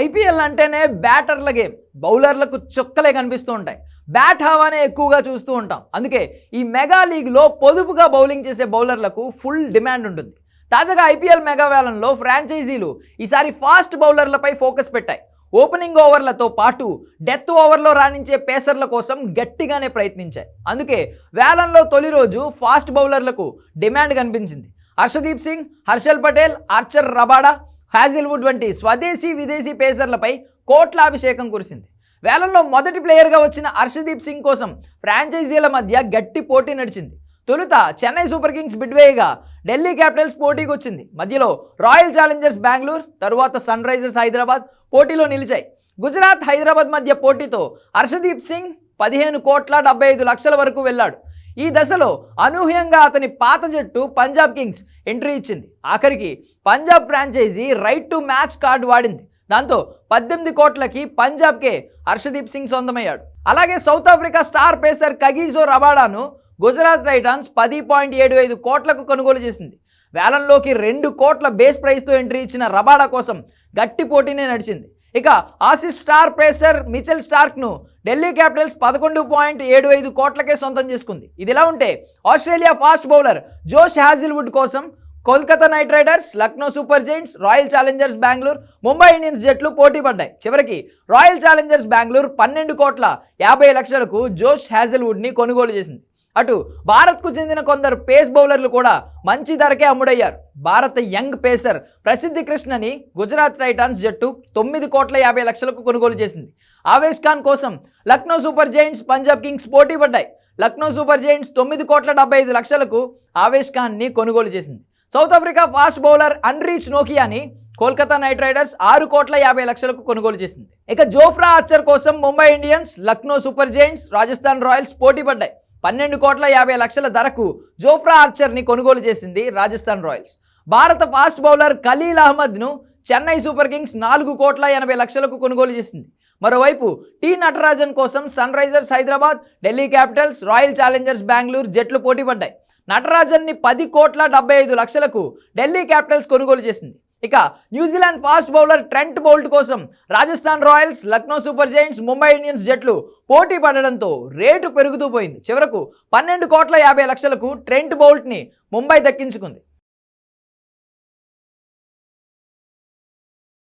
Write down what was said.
IPL అంటేనే బ్యాటర్ల game. బౌలర్లకు చుక్కలే కనిపిస్తూ ఉంటాయి. బ్యాట్ హవానే ఎక్కువగా చూస్తూ ఉంటాం. అందుకే ఈ మెగా లీగ్లో పొదుపుగా బౌలింగ్ చేసే బౌలర్లకు ఫుల్ డిమాండ్ ఉంటుంది. తాజాగా ఐపీఎల్ మెగా వేలంలో ఫ్రాంచైజీలు ఈసారి ఫాస్ట్ బౌలర్లపై ఫోకస్ పెట్టాయి. ఓపెనింగ్ ఓవర్లతో పాటు డెత్ ఓవర్లో రాణించే పేసర్ల కోసం గట్టిగానే ప్రయత్నించాయి. అందుకే వేలంలో తొలి రోజు ఫాస్ట్ బౌలర్లకు డిమాండ్ కనిపించింది. Harshdeep Singh Harshal Patel Archer Rabada Hazlewood వంటి స్వదేశీ విదేశీ పేసర్లపై కోట్ల అభిషేకం కురిసింది. వేలంలో మొదటి ప్లేయర్గా వచ్చిన హర్షదీప్ సింగ్ కోసం ఫ్రాంచైజీల మధ్య గట్టి పోటీ నడిచింది. తొలుత చెన్నై సూపర్ కింగ్స్ బిడ్వేగా ఢిల్లీ క్యాపిటల్స్ పోటీకి వచ్చింది. మధ్యలో రాయల్ ఛాలెంజర్స్ బెంగళూరు తరువాత సన్ రైజర్స్ హైదరాబాద్ పోటీలో నిలిచాయి. గుజరాత్ హైదరాబాద్ మధ్య పోటీతో హర్షదీప్ సింగ్ పదిహేను కోట్ల డెబ్బై ఐదు లక్షల వరకు వెళ్ళాడు ఈ దశలో అనూహ్యంగా అతని పాత జట్టు పంజాబ్ కింగ్స్ ఎంట్రీ ఇచ్చింది. ఆఖరికి Punjab franchisee right to match card వాడింది. దాంతో పద్దెనిమిది కోట్లకి పంజాబ్కే హర్షదీప్ సింగ్ సొంతమయ్యాడు. అలాగే south Africa star pacer Kagiso రబాడాను Gujarat Titans పది పాయింట్ ఏడు ఐదు కోట్లకు కొనుగోలు చేసింది. వేలంలోకి రెండు కోట్ల బేస్ ప్రైస్తో ఎంట్రీ ఇచ్చిన రబాడా కోసం గట్టి పోటీనే నడిచింది. ఇక ఆసిస్ స్టార్ ప్రేసర్ మిచెల్ స్టార్క్ను ఢిల్లీ క్యాపిటల్స్ పదకొండు పాయింట్ ఏడు ఐదు కోట్లకే సొంతం చేసుకుంది. ఇదిలా ఉంటే Australia fast bowler Josh Hazlewood కోసం Kolkata knight riders Lucknow super giants royal challengers Bengaluru Mumbai Indians జట్లు పోటీ పడ్డాయి. చివరికి రాయల్ ఛాలెంజర్స్ బెంగళూరు పన్నెండు కోట్ల యాభై లక్షలకు జోష్ హ్యాజిల్వుడ్ని కొనుగోలు చేసింది. అటు భారత్కు చెందిన కొందరు పేస్ బౌలర్లు కూడా మంచి ధరకే అమ్ముడయ్యారు. భారత యంగ్ పేసర్ ప్రసిద్ధి కృష్ణని గుజరాత్ టైటాన్స్ జట్టు తొమ్మిది కోట్ల యాభై లక్షలకు కొనుగోలు చేసింది. ఆవేష్ ఖాన్ కోసం Lucknow super giants Punjab kings పోటీ పడ్డాయి. లక్నో సూపర్ జైంట్స్ తొమ్మిది కోట్ల డెబ్బై ఐదు లక్షలకు ఆవేష్ ఖాన్ని కొనుగోలు చేసింది. South Africa fast bowler Anrich నోకియాని Kolkata night riders ఆరు కోట్ల యాభై లక్షలకు కొనుగోలు చేసింది. ఇక జోఫ్రా ఆర్చర్ కోసం Mumbai Indians Lucknow super giants Rajasthan royals పోటీ పడ్డాయి. పన్నెండు కోట్ల యాభై లక్షల ధరకు జోఫ్రా ఆర్చర్ని కొనుగోలు చేసింది రాజస్థాన్ రాయల్స్. భారత ఫాస్ట్ బౌలర్ ఖలీల్ అహ్మద్ను చెన్నై సూపర్ కింగ్స్ నాలుగు కోట్ల ఎనభై లక్షలకు కొనుగోలు చేసింది. మరోవైపు టీ నటరాజన్ కోసం sunrisers Hyderabad Delhi capitals royal challengers Bengaluru జట్లు పోటీ పడ్డాయి. నటరాజన్ని పది కోట్ల డెబ్బై ఐదు లక్షలకు ఢిల్లీ క్యాపిటల్స్ కొనుగోలు చేసింది. ఇక New Zealand fast bowler Trent Boult కోసం Rajasthan royals Lucknow super giants Mumbai Indians జట్లు పోటీ పడడంతో రేటు పెరుగుతూ పోయింది. చివరకు పన్నెండు కోట్ల యాభై లక్షలకు ట్రెంట్ బౌల్ట్ని ముంబై దక్కించుకుంది.